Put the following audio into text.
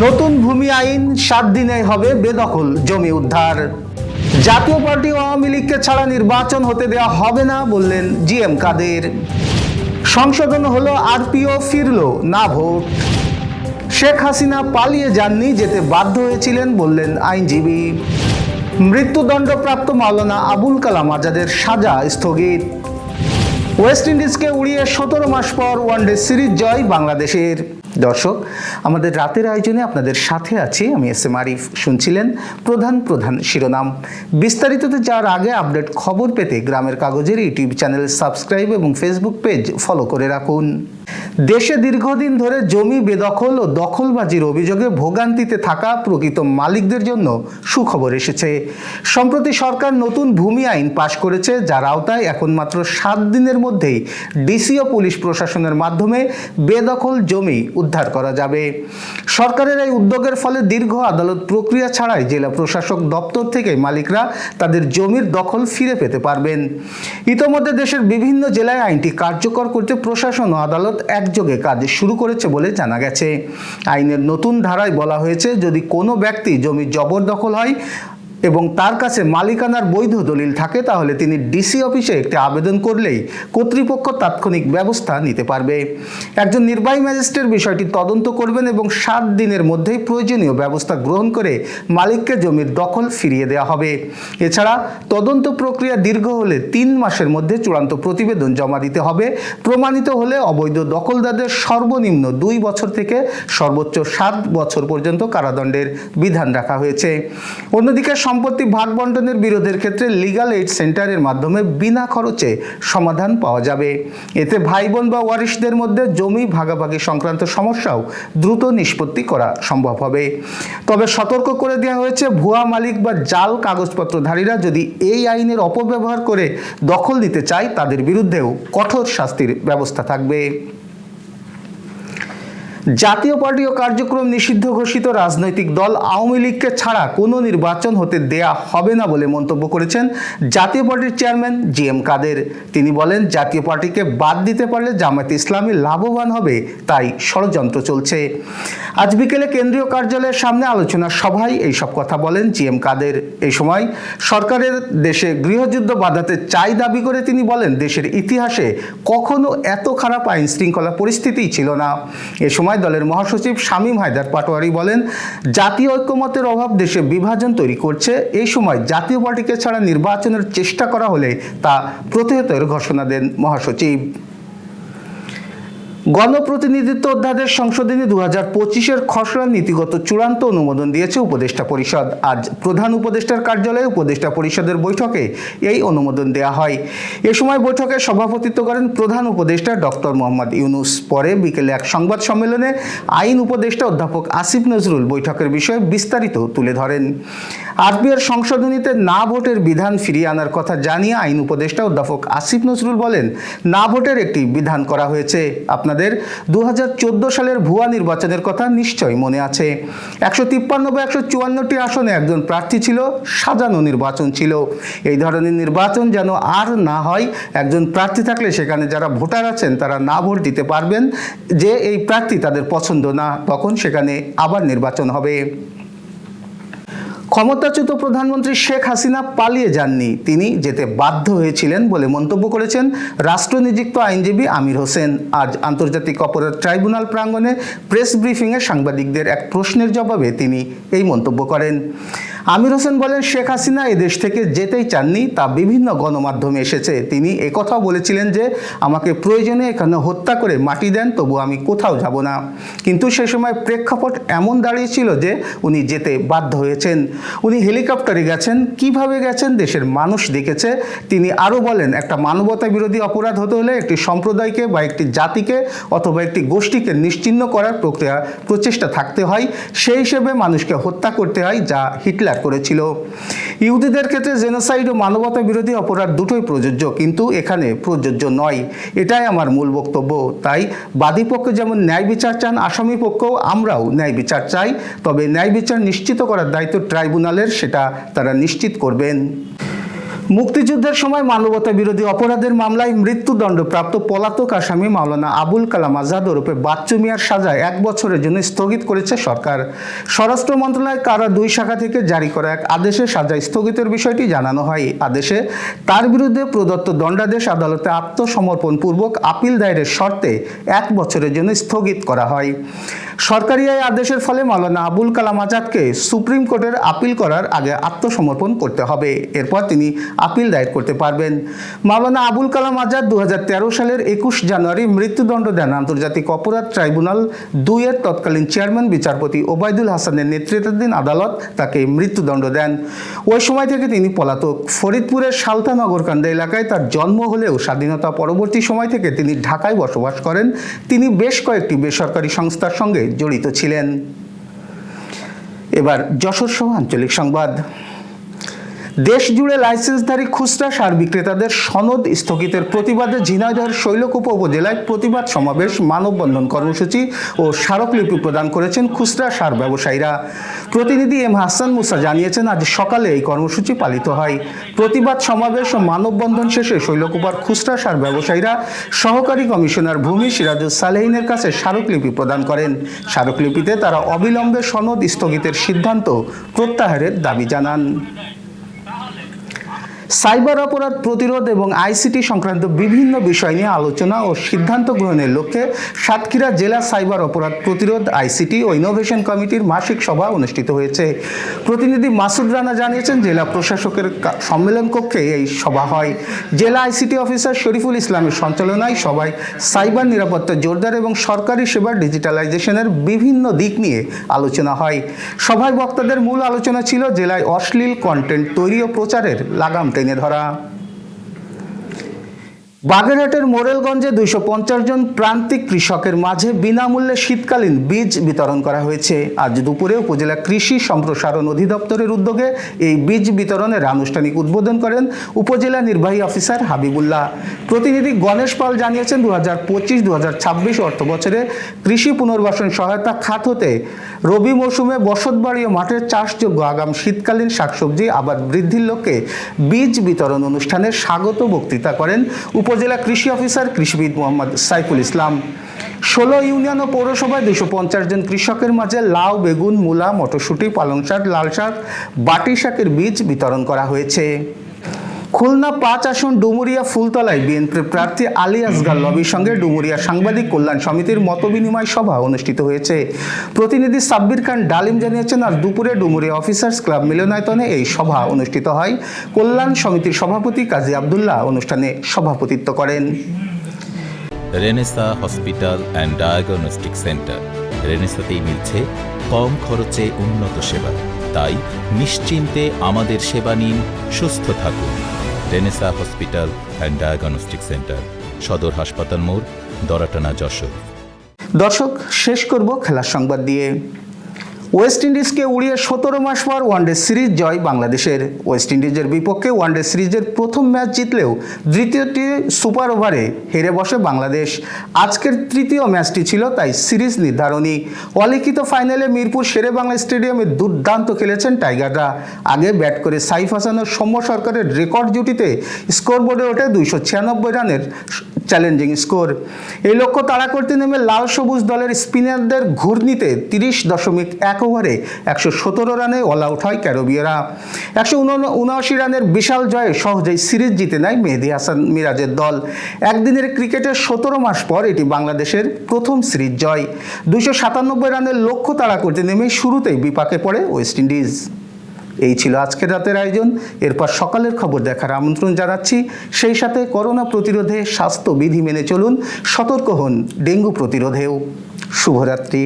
নতুন ভূমি আইন সাত দিনে হবে বেদখল, জমি উদ্ধার। জাতীয় পার্টি আওয়ামী লীগকে ছাড়া নির্বাচন হতে দেওয়া হবে না বললেন জি এম কাদের। সংশোধন হলো আরপিও ফিরল, না ভোট। শেখ হাসিনা পালিয়ে যাননি, যেতে বাধ্য হয়েছিলেন বললেন আইনজীবী। মৃত্যুদণ্ডপ্রাপ্ত মাওলানা আবুল কালাম আজাদের সাজা স্থগিত। ওয়েস্ট ইন্ডিজকে উড়িয়ে সতেরো মাস পর ওয়ানডে সিরিজ জয় বাংলাদেশের। দর্শক, আমাদের রাতের আয়োজনে আপনাদের সাথে আছি আমি এস এম আরিফ। শুনছিলেন প্রধান প্রধান শিরোনাম। বিস্তারিততে যাওয়ার আগে আপডেট খবর পেতে গ্রামের কাগজের ইউটিউব চ্যানেল সাবস্ক্রাইব এবং ফেসবুক পেজ ফলো করে রাখুন। দেশে দীর্ঘদিন ধরে জমি বেদখল ও দখলবাজির অভিযোগে ভোগান্তিতে থাকা প্রকৃত মালিকদের জন্য সুখবর এসেছে। সম্প্রতি সরকার নতুন ভূমি আইন পাশ করেছে, যার আওতায় এখন মাত্র সাত দিনের মধ্যেই ডিসি ও পুলিশ প্রশাসনের মাধ্যমে বেদখল জমি উদ্ধার করা যাবে। সরকারের এই উদ্যোগের ফলে দীর্ঘ আদালত প্রক্রিয়া ছাড়াই জেলা প্রশাসক দপ্তর থেকে মালিকরা তাদের জমির দখল ফিরে পেতে পারবেন। ইতোমধ্যে দেশের বিভিন্ন জেলায় আইনটি কার্যকর করতে প্রশাসন ও আদালত একযোগে কাজ শুরু করেছে বলে জানা গেছে। আইনের নতুন ধারায় বলা হয়েছে, যদি কোনো ব্যক্তি জমি জবরদখল হয় এবং তার কাছে মালিকানার বৈধ দলিল থাকে, তাহলে তিনি ডিসি অফিসে একটি আবেদন করলেই কর্তৃপক্ষ তাৎক্ষণিক ব্যবস্থা নিতে পারবে। একজন নির্বাহী ম্যাজিস্ট্রেট বিষয়টি তদন্ত করবেন এবং সাত দিনের মধ্যেই প্রয়োজনীয় ব্যবস্থা গ্রহণ করে মালিককে জমির দখল ফিরিয়ে দেওয়া হবে। এছাড়া তদন্ত প্রক্রিয়া দীর্ঘ হলে তিন মাসের মধ্যে চূড়ান্ত প্রতিবেদন জমা দিতে হবে। প্রমাণিত হলে অবৈধ দখলদারদের সর্বনিম্ন দুই বছর থেকে সর্বোচ্চ সাত বছর পর্যন্ত কারাদণ্ডের বিধান রাখা হয়েছে। অন্যদিকে সম্পত্তি ভাগ বন্টনের বিরোধের ক্ষেত্রে লিগাল এইড সেন্টারের মাধ্যমে বিনা খরচে সমাধান পাওয়া যাবে। এতে ভাই বোন বা ওয়ারিশদের মধ্যে জমি ভাগাভাগি সংক্রান্ত সমস্যাও দ্রুত নিষ্পত্তি করা সম্ভব হবে। তবে সতর্ক করে দেওয়া হয়েছে, ভুয়া মালিক বা জাল কাগজপত্রধারীরা যদি এই আইনের অপব্যবহার করে দখল নিতে চায়, তাদের বিরুদ্ধেও কঠোর শাস্তির ব্যবস্থা থাকবে। জাতীয় পার্টি ও কার্যক্রম নিষিদ্ধ ঘোষিত রাজনৈতিক দল আওয়ামী লীগকে ছাড়া কোনো নির্বাচন হতে দেয়া হবে না বলে মন্তব্য করেছেন জাতীয় পার্টির চেয়ারম্যান জি এম কাদের। তিনি বলেন, জাতীয় পার্টিকে বাদ দিতে পারলে জামায়াত ইসলামী লাভবান হবে, তাই ষড়যন্ত্র চলছে। আজ বিকেলে কেন্দ্রীয় কার্যালয়ের সামনে আলোচনা সভায় এইসব কথা বলেন জি এম কাদের। এই সময় সরকারের দেশে গৃহযুদ্ধ বাধাতে চাই দাবি করে তিনি বলেন, দেশের ইতিহাসে কখনো এত খারাপ আইন শৃঙ্খলা পরিস্থিতিই ছিল না। এ সময় দলের মহাসচিব শামীম হায়দার পাটোয়ারি বলেন, জাতীয় ঐক্যমতের অভাব দেশে বিভাজন তৈরি করছে। এই সময় জাতীয় পার্টিকে ছাড়া নির্বাচনের চেষ্টা করা হলে তা প্রতিহতের ঘোষণা দেন মহাসচিব। গণপ্রতিনিধিত্ব অধ্যাদেশ সংশোধনী দু হাজার পঁচিশের খসড়া নীতিগত চূড়ান্ত অনুমোদন দিয়েছে উপদেষ্টা পরিষদ। আজ প্রধান উপদেষ্টার কার্যালয়ে উপদেষ্টা পরিষদের বৈঠকে এই অনুমোদন দেওয়া হয়। এ সময় বৈঠকে সভাপতিত্ব করেন প্রধান উপদেষ্টা ডক্টর মোহাম্মদ ইউনুস। পরে বিকেলে এক সংবাদ সম্মেলনে আইন উপদেষ্টা অধ্যাপক আসিফ নজরুল বৈঠকের বিষয়ে বিস্তারিত তুলে ধরেন। আরবিআর সংশোধনীতে না ভোটের বিধান ফিরিয়ে আনার কথা জানিয়ে আইন উপদেষ্টা অধ্যাপক আসিফ নজরুল বলেন, না ভোটের একটি বিধান করা হয়েছে। আপনাদের দু হাজার চোদ্দ সালের ভুয়া নির্বাচনের কথা নিশ্চয়ই মনে আছে। একশো তিপ্পান্ন বা একশো চুয়ান্নটি আসনে একজন প্রার্থী ছিল, সাজানো নির্বাচন ছিল। এই ধরনের নির্বাচন যেন আর না হয়, একজন প্রার্থী থাকলে সেখানে যারা ভোটার আছেন তারা না ভোট দিতে পারবেন, যে এই প্রার্থী তাদের পছন্দ না, তখন সেখানে আবার নির্বাচন হবে। ক্ষমতাচ্যুত প্রধানমন্ত্রী শেখ হাসিনা পালিয়ে যাননি। তিনি যেতে বাধ্য হয়েছিলেন বলে মন্তব্য করেছেন রাষ্ট্রনিযুক্ত আইনজীবী আমির হোসেন। আজ আন্তর্জাতিক অপরাধ ট্রাইব্যুনাল প্রাঙ্গণে প্রেস ব্রিফিংয়ে সাংবাদিকদের এক প্রশ্নের জবাবে তিনি এই মন্তব্য করেন। আমির হোসেন বলেন, শেখ হাসিনা এদেশ থেকে যেতেই চাননি, তা বিভিন্ন গণমাধ্যমে এসেছে। তিনি একথাও বলেছিলেন যে, আমাকে প্রয়োজনে এখানে হত্যা করে মাটি দেন, তবু আমি কোথাও যাব না। কিন্তু সে সময় প্রেক্ষাপট এমন দাঁড়িয়েছিল যে, উনি যেতে বাধ্য হয়েছেন। উনি হেলিকপ্টারে গেছেন। কীভাবে গেছেন? দেশের মানুষ দেখেছে। তিনি আরও বলেন, একটা মানবতা বিরোধী অপরাধ হতে হলে একটি সম্প্রদায়কে বা একটি জাতিকে অথবা একটি গোষ্ঠীকে নিশ্চিহ্ন করার প্রক্রিয়া, প্রচেষ্টা থাকতে হয়। সেই হিসেবে মানুষকে হত্যা করতে হয় যা হিটলার করেছিল। ইহুদিদের ক্ষেত্রে জেনোসাইড ও মানবতা বিরোধী অপরাধ দুটোই প্রযোজ্য, কিন্তু এখানে প্রযোজ্য নয়। এটাই আমার মূল বক্তব্য। তাই বাদী পক্ষ যেমন ন্যায় বিচার চান, আসামি পক্ষও আমরাও ন্যায় বিচার চাই, তবে ন্যায় বিচার নিশ্চিত করার দায়িত্ব ট্রাইব্যুনালের, সেটা তারা নিশ্চিত করবেন। মুক্তিযুদ্ধের সময় মানবতা বিরোধী অপরাধের মামলায় মৃত্যুদণ্ডপ্রাপ্ত পলাতক আসামি মাওলানা আবুল কালাম আজাদ ওরফে বাচ্চু মিয়ার সাজা এক বছরের জন্য স্থগিত করেছে সরকার। স্বরাষ্ট্র মন্ত্রণালয় কারা দুই শাখা থেকে জারি করা এক আদেশে সাজা স্থগিতের বিষয়টি জানানো হয়। আদেশে তার বিরুদ্ধে প্রদত্ত দণ্ডাদেশ আদালতে আত্মসমর্পণ পূর্বক আপিল দায়েরের শর্তে এক বছরের জন্য স্থগিত করা হয়। সরকারি এই আদেশের ফলে মাওলানা আবুল কালাম আজাদকে সুপ্রিম কোর্টের আপিল করার আগে আত্মসমর্পণ করতে হবে। এরপর তিনি আপিল দায়ের করতে পারবেন। মাওলানা আবুল কালাম আজাদ দু হাজার তেরো সালের একুশ জানুয়ারি মৃত্যুদণ্ড দেন। আন্তর্জাতিক অপরাধ ট্রাইব্যুনাল দুইয়ের তৎকালীন চেয়ারম্যান, বিচারপতি ওবায়দুল হাসানের নেতৃত্বাধীন আদালত তাকে মৃত্যুদণ্ড দেন। ওই সময় থেকে তিনি পলাতক। ফরিদপুরের সালতা নগরকান্দা এলাকায় তার জন্ম হলেও স্বাধীনতা পরবর্তী সময় থেকে তিনি ঢাকায় বসবাস করেন। তিনি বেশ কয়েকটি বেসরকারি সংস্থার সঙ্গে জড়িত ছিলেন। এবার যশোর সহ আঞ্চলিক সংবাদ। দেশ জুড়ে লাইসেন্সধারী খুচরা সার বিক্রেতাদের সনদ স্থগিতের প্রতিবাদে ঝিনাইদহের শৈলকুপা উপজেলায় প্রতিবাদ সমাবেশ মানববন্ধন কর্মসূচি ও স্মারকলিপি প্রদান করেছেন খুচরা সার ব্যবসায়ীরা। প্রতিনিধি এম হাসান মুসা জানিয়েছেন, আজ সকালে এই কর্মসূচি পালিত হয়। প্রতিবাদ সমাবেশ ও মানববন্ধন শেষে শৈলকুপার খুচরা সার ব্যবসায়ীরা সহকারী কমিশনার ভূমি সিরাজুল সালেহিনের কাছে স্মারকলিপি প্রদান করেন। স্মারকলিপিতে তারা অবিলম্বে সনদ স্থগিতের সিদ্ধান্ত প্রত্যাহারের দাবি জানান। সাইবার অপরাধ প্রতিরোধ এবং আইসিটি সংক্রান্ত বিভিন্ন বিষয় নিয়ে আলোচনা ও সিদ্ধান্ত গ্রহণের লক্ষ্যে সাতক্ষীরা জেলা সাইবার অপরাধ প্রতিরোধ, আইসিটি ও ইনোভেশন কমিটির মাসিক সভা অনুষ্ঠিত হয়েছে। প্রতিনিধি মাসুদ রানা জানিয়েছেন, জেলা প্রশাসকের সম্মেলন কক্ষে এই সভা হয়। জেলা আইসিটি অফিসার শরীফুল ইসলামের সঞ্চালনায় সবাই সাইবার নিরাপত্তা জোরদার এবং সরকারি সেবার ডিজিটালাইজেশনের বিভিন্ন দিক নিয়ে আলোচনা হয়। সভায় বক্তাদের মূল আলোচনা ছিল, জেলায় অশ্লীল কন্টেন্ট তৈরি ও প্রচারের লাগাম টেনে ধরা বাগেরহাটের মোরেলগঞ্জে দুইশো পঞ্চাশ জন প্রান্তিক কৃষকের মাঝে বিনামূল্যে শীতকালীন বীজ বিতরণ করা হয়েছে। আজ দুপুরে উপজেলা কৃষি সম্প্রসারণ অধিদপ্তরের উদ্যোগে এই বীজ বিতরণের আনুষ্ঠানিক উদ্বোধন করেন উপজেলা নির্বাহী অফিসার হাবিবুল্লাহ। প্রতিনিধি গণেশ পাল জানিয়েছেন দু হাজার পঁচিশ দু হাজার ছাব্বিশ অর্থ বছরে কৃষি পুনর্বাসন সহায়তা খাত হতে রবি মৌসুমে বসতবাড়ি ও মাঠের চাষযোগ্য আগাম শীতকালীন শাকসবজি আবাদ বৃদ্ধির লক্ষ্যে বীজ বিতরণ অনুষ্ঠানে স্বাগত বক্তৃতা করেন উপজেলা কৃষি অফিসার কৃষিবিদ মোহাম্মদ সাইফুল ইসলাম। ষোলো ইউনিয়ন ও পৌরসভায় দুশো পঞ্চাশ জন কৃষকের মাঝে লাউ, বেগুন, মূলা, মটরশুঁটি, পালং শাক, লাল শাক, বাটি শাকের বীজ বিতরণ করা হয়েছে। খুলনা পাঁচ আসন ডুমুরিয়া ফুলতলায় বিএনপির প্রার্থী আলী আসগার লবির সঙ্গে ডুমুরিয়া সাংবাদিক কল্যাণ সমিতির মতবিনিময় সভা অনুষ্ঠিত হয়েছে। প্রতিনিধি সাব্বির খান ডালিম জানিয়েছেন আজ দুপুরে ডুমুরিয়া অফিসার্স ক্লাব মিলনায়তনে এই সভা অনুষ্ঠিত হয়। কল্যাণ সমিতির সভাপতি কাজী আবদুল্লাহ অনুষ্ঠানে সভাপতিত্ব করেন। Renaissance hospital and diagnostic centre. রেনেসাতেই মিলছে কম খরচে উন্নত সেবা। তাই নিশ্চিন্তে আমাদের সেবা নিন সুস্থ থাকুন। Renaissance hospital and diagnostic centre, সদর হাসপাতাল মোড়, দরাটানা যশোর। দর্শক, শেষ করব খেলার সংবাদ দিয়ে। ওয়েস্ট ইন্ডিজকে উড়িয়ে সতেরো মাস পর ওয়ানডে সিরিজ জয় বাংলাদেশের। ওয়েস্ট ইন্ডিজের বিপক্ষে ওয়ানডে সিরিজের প্রথম ম্যাচ জিতলেও দ্বিতীয়টি সুপার ওভারে হেরে বসে বাংলাদেশ। আজকের তৃতীয় ম্যাচটি ছিল তাই সিরিজ নির্ধারণী। অলিখিত ফাইনালে মিরপুর শেরে বাংলা স্টেডিয়ামে দুর্দান্ত খেলেছেন টাইগাররা। আগে ব্যাট করে সাইফ হাসান ও সৌম্য সরকারের রেকর্ড জুটিতে স্কোরবোর্ডে ওঠে দুইশো ছিয়ানব্বই রানের চ্যালেঞ্জিং স্কোর। এই লক্ষ্য তাড়া করতে নেমে লাল সবুজ দলের স্পিনারদের ঘূর্ণিতে তিরিশ দশমিক এক ওভারে একশো সতেরো রানে অল আউট হয় ক্যারোবিয়ারা। একশো উনআশি রানের বিশাল জয়ে সহজেই সিরিজ জিতে নেয় মেহেদি হাসান মিরাজের দল। একদিনের ক্রিকেটের সতেরো মাস পর এটি বাংলাদেশের প্রথম সিরিজ জয়। দুইশো সাতানব্বই রানের লক্ষ্য তাড়া করতে নেমে শুরুতেই বিপাকে পড়ে ওয়েস্ট ইন্ডিজ। এই ছিল আজকের রাতের আয়োজন। এরপর সকালের খবর দেখার আমন্ত্রণ জানাচ্ছি। সেই সাথে করোনা প্রতিরোধে স্বাস্থ্যবিধি মেনে চলুন। সতর্ক হন ডেঙ্গু প্রতিরোধেও। শুভরাত্রি।